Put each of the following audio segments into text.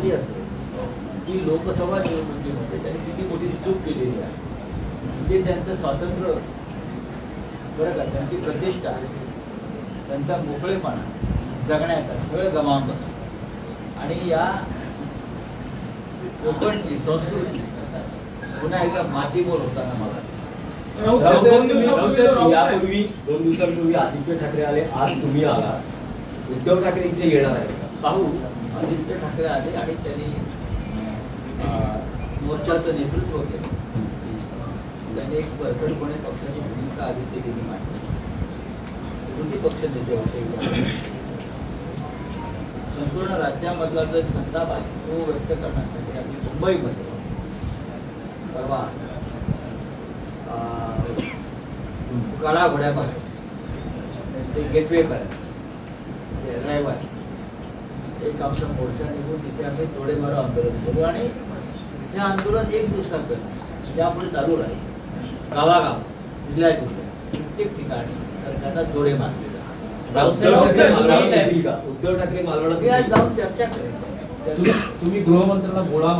झाली असेल की लोकसभा निवडणुकीमध्ये त्यांनी किती मोठी चूक केलेली आहे. ते त्यांचं स्वातंत्र्य बरं का त्यांची प्रतिष्ठा त्यांचा मोकळेपणा जगण्याचा सगळं गमावून बसतो आणि या कोकणची संस्कृती पुन्हा एकदा मातीमोल होताना मला यापूर्वी दोन दिवसांपूर्वी आदित्य ठाकरे आले आज तुम्ही आला उद्धव ठाकरे इथे येणार आहेत का? पाहू आदित्य ठाकरे आले आणि त्यांनी मोर्चाचं नेतृत्व केलं. त्यांनी एक बळकटपणे पक्षाची भूमिका आदित्य गेली मांडली. दोन्ही पक्ष नेते होते. संपूर्ण राज्यामधला जो एक संताप आहे तो व्यक्त करण्यासाठी आम्ही मुंबईमध्ये परवा काळा घोड्यापासून ते गेटवे पर्यंत ते रविवारी. एक आमचा मोर्चा निघून तिथे आम्ही तोडे मारो आंदोलन केलं आणि हे आंदोलन एक दिवसाचं. यापुढे चालू राहील गावागाव जिल्ह्या जिल्ह्यात प्रत्येक ठिकाणी सरकारला जोडे मारले. उद्धव ठाकरे मालवणात? जाऊन चर्चा तुम्ही गृहमंत्र्यांना बोळा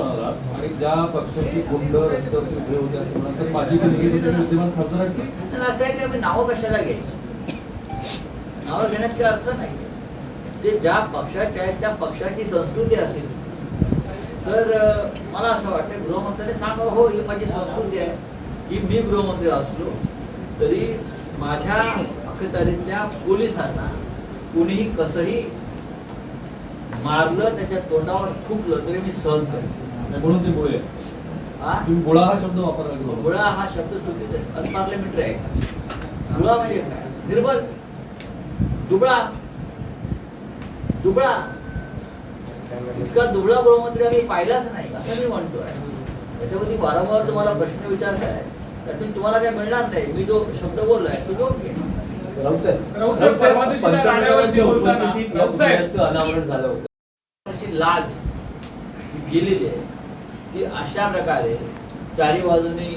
आणि ज्या पक्षाची गुंड रस्त्यावरती उभे होते असं म्हणाल तर माझी विद्यमान खासदार असं आहे की आम्ही नावं कशाला घ्यायची नावं घेण्यात काही अर्थ नाही ते ज्या पक्षाच्या आहेत त्या पक्षाची संस्कृती असेल. तर मला असं वाटतं गृहमंत्र्यांनी सांगावं हो ही माझी संस्कृती आहे. की मी गृहमंत्री असलो तरी माझ्या अखत्यारीतल्या पोलिसांना कुणीही कसंही मारलं त्याच्या तोंडावर थुकलं तरी मी सहन करेन. म्हणून ते हा? तुम्ही बोळा हा शब्द वापरला गेला गुळा हा शब्द चुकीचा आहे. अनपार्लिमेंटरी आहे. गुळा म्हणजे काय? निर्बल. दुबळा. दुबळा. इतका दुबळा गृहमंत्री आम्ही पाहिलाच नाही असं मी म्हणतोय. त्याच्यामध्ये वारंवार तुम्हाला प्रश्न विचारताय. त्यातून तुम्हाला काय मिळणार नाही. मी जो शब्द बोललाय तो योग्य आहे. अनावरण झालं होतं. अशी लाज जी गेलेली आहे ती अशा प्रकारे चारी बाजूने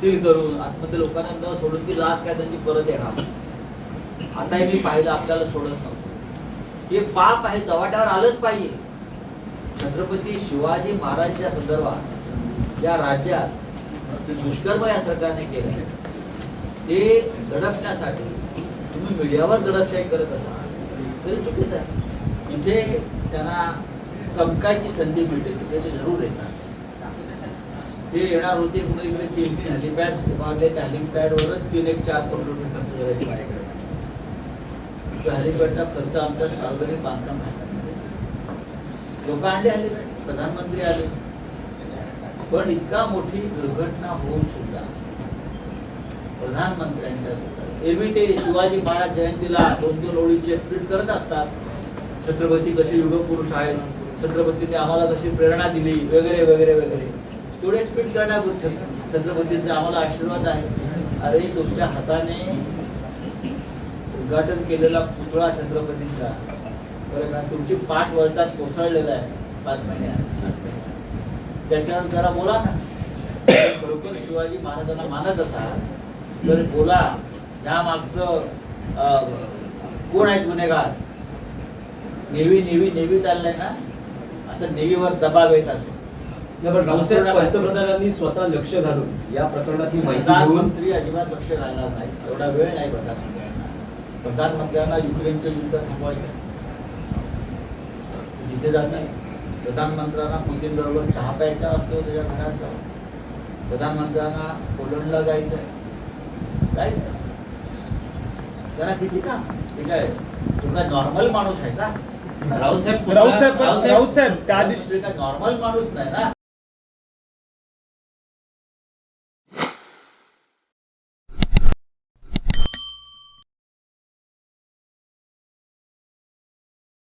सील करून आतमध्ये लोकांना न सोडून ती लाच काय त्यांची परत येणार? आताही मी पाहिलं आपल्याला सोडत नव्हतं. हे पाप आहे चव्हाट्यावर आलंच पाहिजे. छत्रपती शिवाजी महाराजांच्या संदर्भात या राज्यात दुष्कर्म या सरकारने केलं. ते दडपण्यासाठी तुम्ही मीडियावर दडपशाही करत असाल तरी चुकीचं आहे. इथे त्यांना चमकायची संधी मिळते तिथे ते जरूर येतात. ते येणार होते पुन्हा इकडे तीन तीन हेलिपॅड्स उभारले त्या हेलिपॅडवरच तीन एक चार करोड रुपये खर्च करायचे माझ्याकडे. हेलिपॅडचा खर्च आमच्या सार्वजनिक बांधकाम खात्यामध्ये लोक आणले हेलिपॅड प्रधानमंत्री आले. पण इतका मोठी दुर्घटना होऊन सुद्धा प्रधानमंत्र्यांच्या एरवी ते शिवाजी महाराज जयंतीला दोन दोन ओळीचे ट्विट करत असतात. छत्रपती कसे युग पुरुष आहेत छत्रपतीने आम्हाला कशी प्रेरणा दिली? वगैरे वगैरे वगैरे. तेवढे ट्विट करण्यापूर्वी छत्रपतींचा आम्हाला आशीर्वाद आहे. अरे तुमच्या हाताने उद्घाटन केलेला पुतळा छत्रपतींचा. बरं का? तुमची पाठ वळताच कोसळलेला आहे. पाच महिन्यात आठ महिन्यात त्याच्यावर जरा बोला ना. खरोखर शिवाजी महाराजांना मानत असाल तर बोला या मागचं कोण आहेत गुन्हेगार? नेव्ही नेव्ही नेव्ही चाललंय ना? आता नेव्हीवर दबाव येत असेल. पंतप्रधानांनी स्वतः लक्ष घालून या प्रकरणाची माहिती घेऊन प्रधानमंत्री अजिबात लक्ष घालणार नाही एवढा वेळ नाही प्रधानमंत्र्यांना प्रधानमंत्र्यांना युक्रेनचं युद्ध थांबवायचं जिथे जात आहे प्रधानमंत्र्यांना पुतीन बरोबर चहा प्यायचा असतो त्याच्या घरात जाऊन. प्रधानमंत्र्यांना पोलंडला जायचं आहे. जायचं जरा किती का? ठीक आहे. तू काय नॉर्मल माणूस आहे का? राऊत साहेब राऊत साहेब, राऊत साहेब त्या दिवशी नॉर्मल माणूस नाही ना?